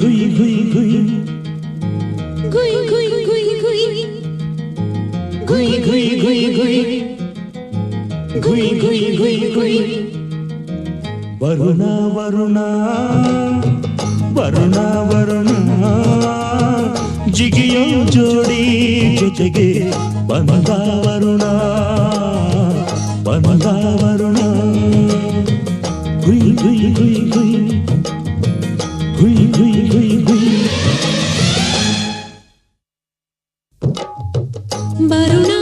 ಗುಯ್ ಗುಯ್ ಗುಯ್ ಗುಯ್ ಗುಯ್ ಗುಯ್ ಗುಯ್ ಗುಯ್ ಗುಯ್ ಗುಯ್ ಗುಯ್ ಗುಯ್ ಗುಯ್ ಗುಯ್ ಗುಯ್ ವರುಣ ವರುಣ ವರುಣ ವರುಣ ಜಿಗಿಯೋ ಜೋಡಿ ಜೊತೆಗೆ ಬಂದ ವರುಣ ಬಂದ ವರುಣ ಗುಯ್ ಗುಯ್ ಗುಯ್ ಗುಯ್ ಗುಯ್ ಗುಯ್ ಗುಯ್ ಗುಯ್ Baruna